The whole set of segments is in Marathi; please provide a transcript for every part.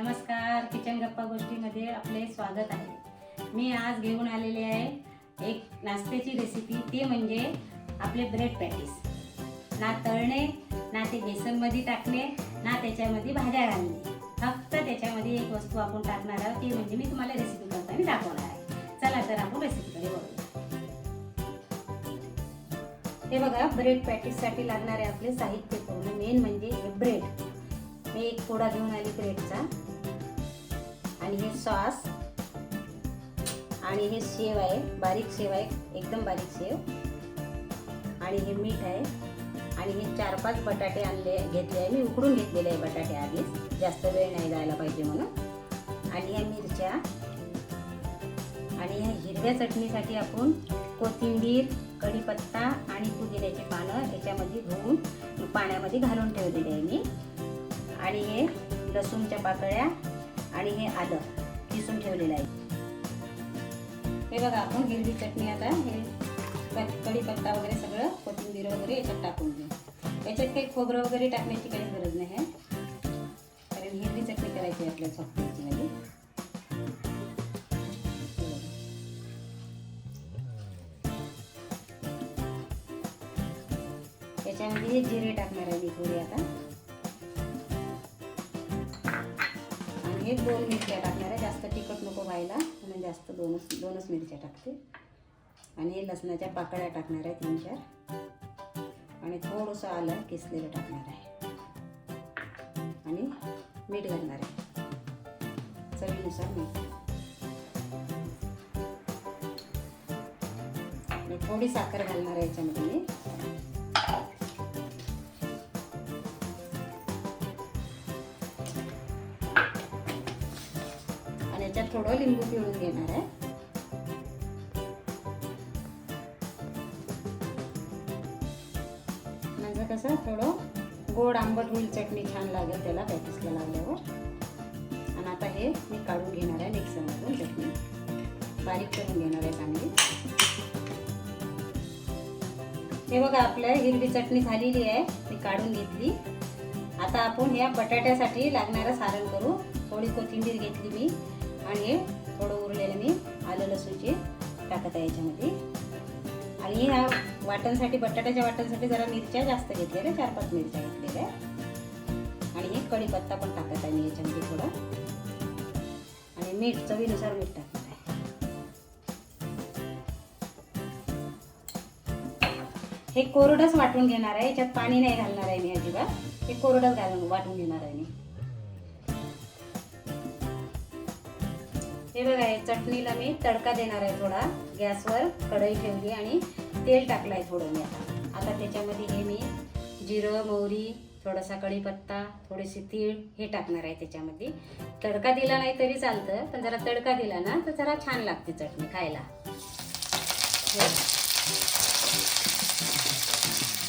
नमस्कार किचन गप्पा गोष्टीमध्ये आपले स्वागत आहे. मी आज घेऊन आलेले आहे एक नाश्त्याची रेसिपी ती म्हणजे आपले ब्रेड पॅटीस ना तळणे ना ते बेसनमध्ये टाकणे ना त्याच्यामध्ये भाज्या घालणे. फक्त त्याच्यामध्ये एक वस्तू आपण टाकणार आहोत ती म्हणजे मी तुम्हाला रेसिपी करताना दाखवणार आहे. चला तर आपण रेसिपीकडे वळूया हे बघा ब्रेड पॅटीससाठी लागणारे आपले साहित्य पूर्ण. मेन म्हणजे हे ब्रेड मी एक पोडा घेऊन आली ब्रेडचा आणि हे सॉस. आणि हे शेव आहे बारीक शेव आहे एकदम बारीक शेव. आणि हे मीठ आहे. आणि हे चार पाच बटाटे आणले घेतले आहे. मी उकडून घेतलेले आहे बटाटे आधीच. जास्त वेळ नाही जायला पाहिजे म्हणून. आणि ह्या मिरच्या. आणि ह्या हिरव्या चटणीसाठी आपण कोथिंबीर कढीपत्ता आणि पुदिन्याची पानं याच्यामध्ये धुवून पाण्यामध्ये घालून ठेवलेले आहे मी. आणि हे लसूणच्या पाकळ्या आणि हे आलं किसून ठेवलेलं आहे. हे बघा आपण हिरवी चटणी आता हे कढीपत्ता वगैरे सगळं कोथिंबीर वगैरे याच्यात टाकून घेऊ याच्यात काही खोबरं वगैरे टाकण्याची काही गरज नाही आहे. कारण हिरवी चटणी करायची आहे आपल्या सॉफ्टवेअरची म्हणजे. याच्यामध्ये हे जिरे टाकणार आहे मी थोडी आता. आणि दोन मिरच्या टाकणार आहे. जास्त तिखट नको व्हायला. म्हणून जास्त दोनच दोनच मिरच्या टाकते. आणि लसणाच्या पाकळ्या टाकणार आहे तीन चार. आणि थोडंसं आलं किसलेलं टाकणार आहे. आणि मीठ घालणार आहे. चवीनुसार मीठ. आणि थोडी साखर घालणार आहे याच्यामध्ये लिंबू पिळून घेणार आहे. म्हणजे कसं थोडं गोड आंबट होईल चटणी छान लागेल त्याला पॅटिसला लागल्यावर. आणि आता हे मी काढून घेणार आहे मिक्सरमधून चटणी. बारीक करून घेणार आहे चांगली. हे बघा आपल्या हिरवी चटणी झालेली आहे. ती काढून घेतली. आता आपण ह्या बटाट्यासाठी लागणारं सारण करू. थोडी कोथिंबीर घेतली मी. आणि हे थोडं उरलेलं मी आलं लसूणची टाकत आहे याच्यामध्ये. आणि ह्या वाटणसाठी बटाट्याच्या वाटणसाठी जरा मिरच्या जास्त घेतलेल्या चार पाच मिरच्या घेतलेल्या. आणि हे कढीपत्ता पण टाकत आहे मी याच्यामध्ये थोडा. आणि मीठ चवीनुसार मीठ टाकत आहे. हे कोरडच वाटून घेणार आहे. याच्यात पाणी नाही घालणार आहे मी अजिबात. हे कोरडच घालून वाटून घेणार आहे मी. हे बघा हे चटणीला मी तडका देणार आहे थोडा. गॅसवर कढई ठेवली आणि तेल टाकलं आहे थोडं मी आता. आता त्याच्यामध्ये हे मी जिरं मोहरी थोडासा कढीपत्ता थोडेसे तीळ हे टाकणार आहे त्याच्यामध्ये. तडका दिला नाही तरी चालतं पण जरा तडका दिला ना तर जरा छान लागते चटणी खायला.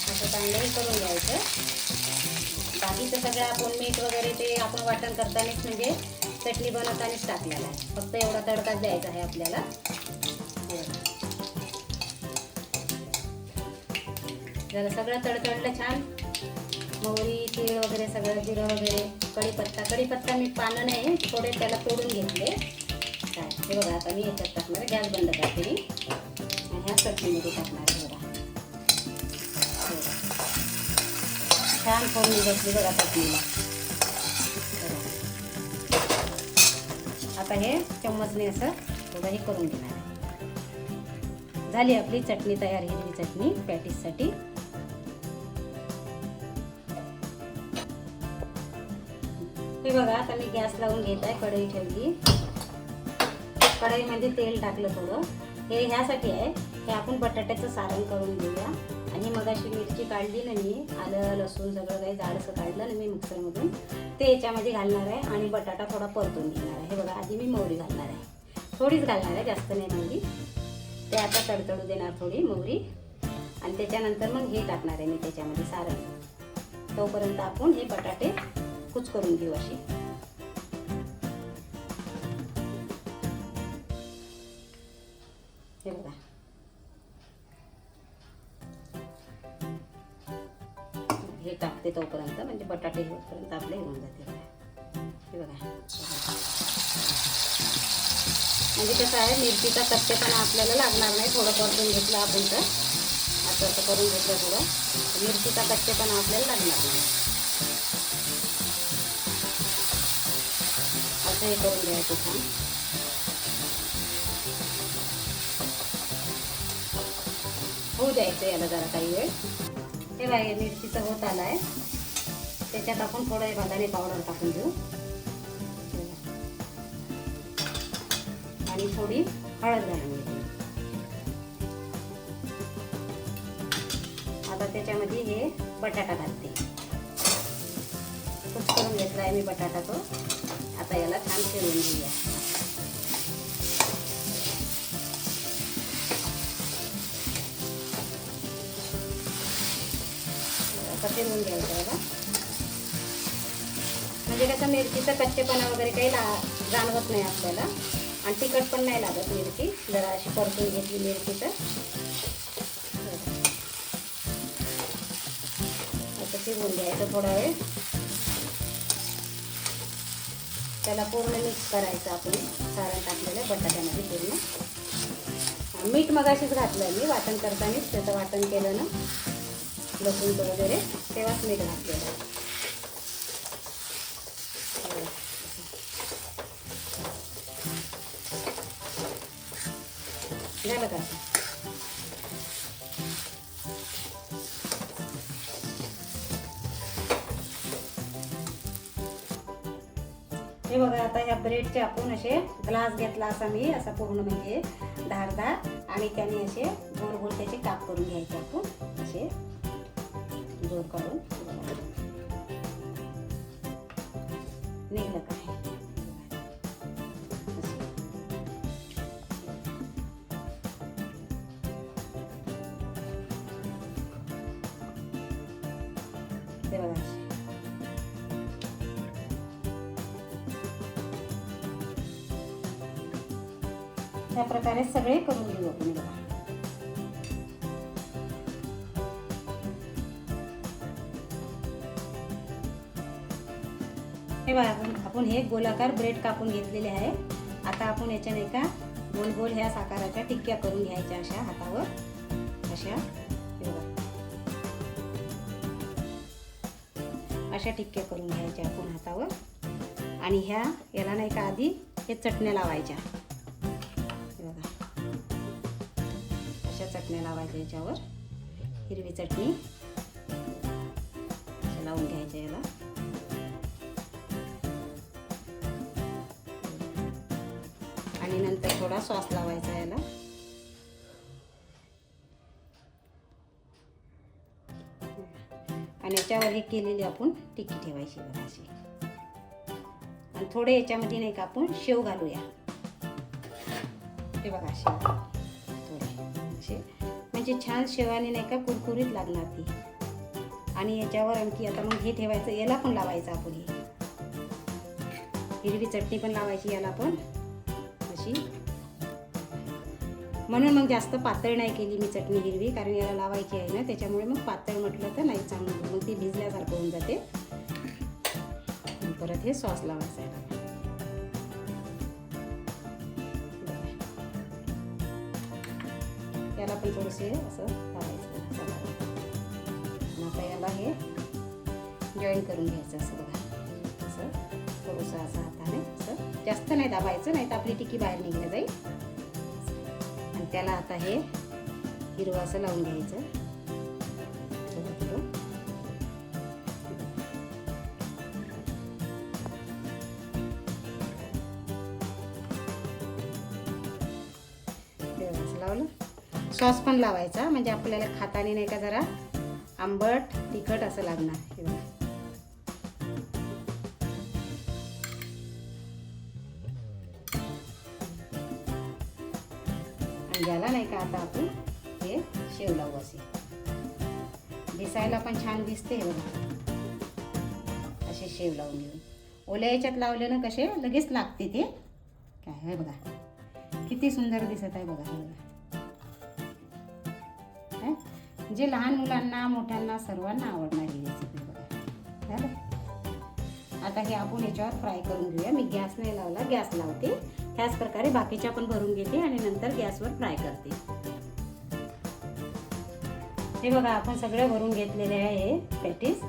असं चांगलंही करून घ्यायचं. बाकीचं सगळं आपण मीठ वगैरे ते आपण वाटण करतानाच म्हणजे चटणी बनवतानाच टाकलेला आहे. फक्त एवढा तडकाच द्यायचा आहे आपल्याला. जरा सगळं तडतडलं छान. मोहरी तीळ वगैरे सगळं जिरं वगैरे कढीपत्ता. कढीपत्ता मी पानं नाही थोडे त्याला तोडून घेतले. काय? हे बघा आता मी याच्यात टाकणार गॅस बंद करते मी. आणि ह्या चटणीमध्ये टाकणार बघा. बघा. छान फोडणी घेतली बघा चटणीला. आता हे चम्मचने असं थोडं हे करून घेणार आहे. झाली आपली चटणी तयार हिरवी चटणी पॅटीससाठी. हे बघा आता मी गॅस लावून घेत आहे कढई ठेवली. कढईमध्ये तेल टाकलं थोडं. हे ह्यासाठी आहे. हे आपण बटाट्याचं सारण करून घेऊया. आणि मग अशी मिरची काढली ना मी आलं लसूण सगळं काही जाडसं काढलं ना मी मिक्सरमधून ते याच्यामध्ये घालणार आहे आणि बटाटा थोडा परतून घेणार आहे. हे बघा आधी मी मोहरी घालणार आहे. थोडीच घालणार आहे जास्त नाही मोहरी. ते आता तडतडू देणार थोडी मोहरी. आणि त्याच्यानंतर मग हे टाकणार आहे मी त्याच्यामध्ये सारण. तोपर्यंत आपण हे बटाटे कुच करून घेऊ अशी. हे बघा. टाकते तोपर्यंत म्हणजे बटाटे होईपर्यंत आपले होऊन जाते हे बघा. म्हणजे कसं आहे मिरचीचा कच्चेपणा आपल्याला लागणार नाही थोडं परतून घेतलं आपण तर. असं असं करून घेतलं थोडं. मिरचीचा कच्चेपणा आपल्याला लागणार नाही. असं हे करून घ्यायचं छान. होऊ द्यायचं याला जरा काही वेळ. हे बाहेर मिरचीचा होत आला आहे. त्याच्यात आपण थोडं हे पावडर टाकून देऊ. आणि थोडी हळद घालून आता त्याच्यामध्ये हे बटाटा घालते. कुच करून घेतला आहे मी बटाटा तो आता याला छान फिरवून घेऊया. शिवून घ्यायचं बघा. म्हणजे कसं मिरचीचा कच्चेपणा वगैरे काही ला जाणवत नाही आपल्याला. आणि तिखट पण नाही लागत मिरची. जरा अशी परतून घेतली मिरची तर असं फिरवून घ्यायचं थोडा वेळ. त्याला पूर्ण मिक्स करायचं आपण. सारण टाकलेलं बटाट्यामध्ये पूर्ण. मीठ मगाशीच घातलं मी. वाटण करतानाच. त्याचं वाटण केलं ना. लसूण वगैरे. तेव्हाच मीठ घातलेलं झालं का? हे बघा आता ह्या ब्रेडचे आपण असे ग्लास घेतला असा मी असा पूर्ण म्हणजे धारदार. आणि त्याने असे गोल गोल त्याचे काप करून घ्यायचे आपण असे. गोल करून निघलं काय? ते त्या प्रकारे सगळे करून घेऊ आपण बघा. हे बघा आपण हे गोलाकार ब्रेड कापून घेतलेले आहे. आता आपण याच्या नाही का गोल गोल ह्या साकाराच्या टिक्क्या करून घ्यायच्या अशा हातावर. अशा अशा टिक्क्या करून घ्यायच्या आपण हातावर. आणि ह्या याला नाही का आधी हे चटण्या लावायच्या. बघा. अशा चटण्या लावायच्या याच्यावर. हिरवी चटणी. लावून घ्यायच्या याला. आणि नंतर थोडा सॉस लावायचा याला. आणि याच्यावर हे केलेली आपण टिक्की ठेवायची बघा अशी आणि थोडे याच्यामध्ये नाही का आपण शेव घालूया. हे बघा शेव. थोडे. असे. म्हणजे छान शेवाने नाही का कुरकुरीत लागणार ती. आणि याच्यावर आणखी आता मग हे ठेवायचं याला पण लावायचं आपण हे. हिरवी चटणी पण लावायची याला पण. म्हणून मग जास्त पातळ नाही केली मी चटणी हिरवी कारण याला लावायची आहे ना त्याच्यामुळे मग पातळ म्हटलं तर नाही चांगलं. मग ती भिजल्यासारखं होऊन जाते. परत हे सॉस लावायचं आहे याला पण थोडेसे असं लावायचं असं आता याला हे जॉईन करून घ्यायचं असं बघा. असं थोडंसं असं हाताने असं. जास्त नाही दाबायचं नाही तर आपली टिकी बाहेर निघल्या जाईल. त्याला आता हे हिरवं असं लावून घ्यायचं. असं लावलं. सॉस पण लावायचा म्हणजे आपल्याला खाताने नाही का जरा आंबट तिखट असं लागणार. आता आपण हे शेव लावू असे. दिसायला पण छान दिसते बघा. असे शेव लावून घेऊन. ओल्या याच्यात लावले ना कसे? लगेच लागते ते. काय आहे बघा. किती सुंदर दिसत आहे बघा बघा. काय? जे लहान मुलांना मोठ्यांना सर्वांना आवडणारी रेसिपी बघा. झालं आता हे आपण याच्यावर फ्राय करून घेऊया. मी गॅस नाही लावला गॅस लावते. त्याच प्रकारे बाकीच्या पण भरून घेते आणि नंतर गॅसवर फ्राय करते. हे बघा आपण सगळे भरून घेतलेले आहे पॅटीस.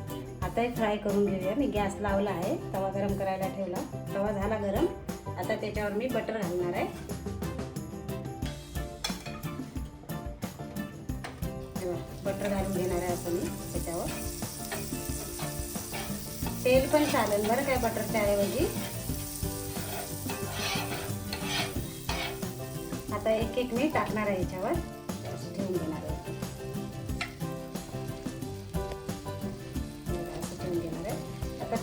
आता हे फ्राय करून घेऊया. मी गॅस लावला आहे तवा गरम करायला ठेवला. तवा झाला गरम. आता त्याच्यावर मी बटर घालणार आहे. बटर घालून घेणार आहे असं मी त्याच्यावर. तेल पण चालेल बरं काय बटर त्याऐवजी. आता एक एक मी टाकणार आहे याच्यावर. ठेवून घेणार आहे.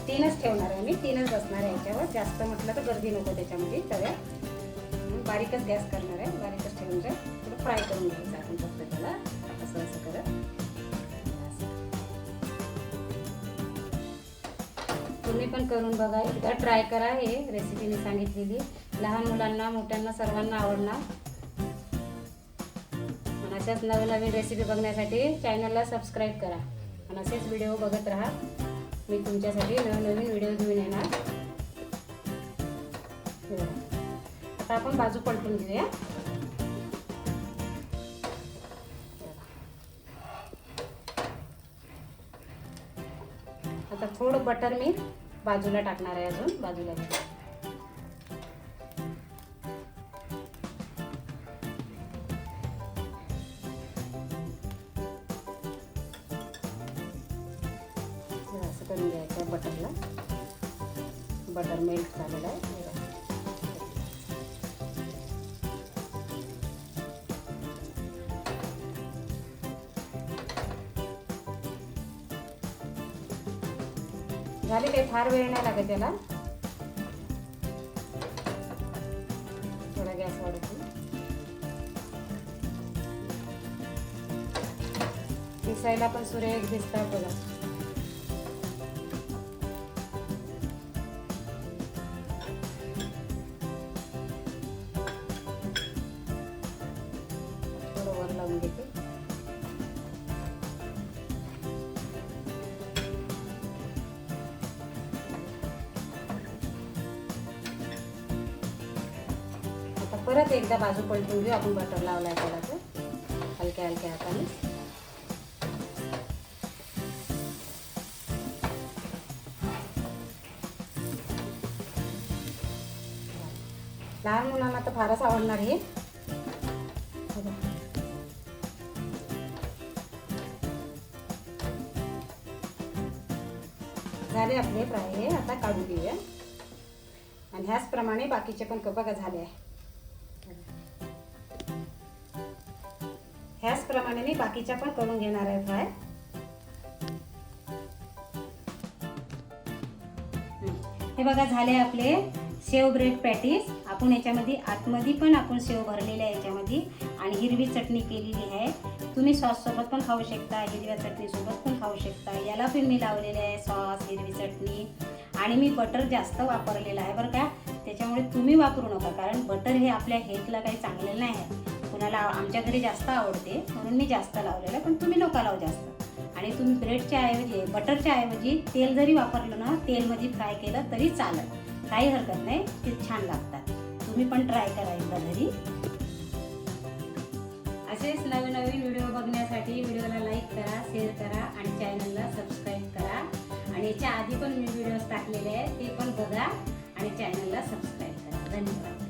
तीनच ठेवणार आहे मी तीनच बसणार आहे याच्यावर. जास्त म्हटलं तर गर्दी नको त्याच्यामध्ये तव्यात बारीकच गॅस करणार आहे बारीकच ठेवून जाईल थोडं फ्राय करून घ्यायचं आपण फक्त त्याला. असं असं करत तुम्ही पण करून बघा एकदा ट्राय करा हे रेसिपी मी सांगितलेली. लहान मुलांना मोठ्यांना सर्वांना आवडणार. आणि अशाच नवीन नवीन रेसिपी बघण्यासाठी चॅनलला सबस्क्राईब करा. आणि असेच व्हिडिओ बघत राहा. मी तुमच्यासाठी नवनवीन व्हिडिओ घेऊन येणार. हो. आता आपण बाजू पलटून घेऊया. आता थोडं बटर मी बाजूला टाकणार आहे अजून बाजूला. झाले काही फार वेळ नाही लागत त्याला. थोडा गॅस वाढवतो. दिसायला पण सुरेख दिसतात बघा. परत एकदा बाजू पलटून घेऊ. आपण बटर लावलाय त्याला तो हलक्या हलक्या हाताने. लहान मुलांना तर फारच आवडणार हे. झाले आपले फ्राय. हे आता काढून घेऊया. आणि ह्याचप्रमाणे बाकीचे पण क- बघा झाले आहे. ह्याचप्रमाणे मी बाकीच्या पण करून घेणार आहे फ्राय. हे. बघा झाले आपले शेव ब्रेड पॅटीस. आपण याच्यामध्ये आतमध्ये पण आपण शेव भरलेले आहे याच्यामध्ये. आणि हिरवी चटणी केलेली आहे. तुम्ही सॉससोबत पण खाऊ शकता हिरव्या चटणीसोबत पण खाऊ शकता. याला पण मी लावलेले आहे सॉस हिरवी चटणी. आणि मी बटर जास्त वापरलेलं आहे बरं का. त्याच्यामुळे तुम्ही वापरू नका कारण बटर हे आपल्या हेल्थला काही चांगलेलं नाही आहे. कुणाला आमच्या घरी जास्त आवडते म्हणून मी जास्त लावलेलं आहे पण तुम्ही नका लावू जास्त. आणि तुम्ही ब्रेडच्या ऐवजी बटरच्या ऐवजी तेल जरी वापरलं ना तेलमध्ये फ्राय केलं तरी चालेल. काही हरकत नाही ते छान लागतात. तुम्ही पण ट्राय करा एकदा घरी. असेच नवीन नवीन व्हिडिओ बघण्यासाठी व्हिडिओला लाईक करा शेअर करा आणि चॅनलला सबस्क्राईब करा. आणि याच्या आधी पण मी व्हिडिओज टाकलेले आहेत ते पण बघा आणि चॅनलला सबस्क्राईब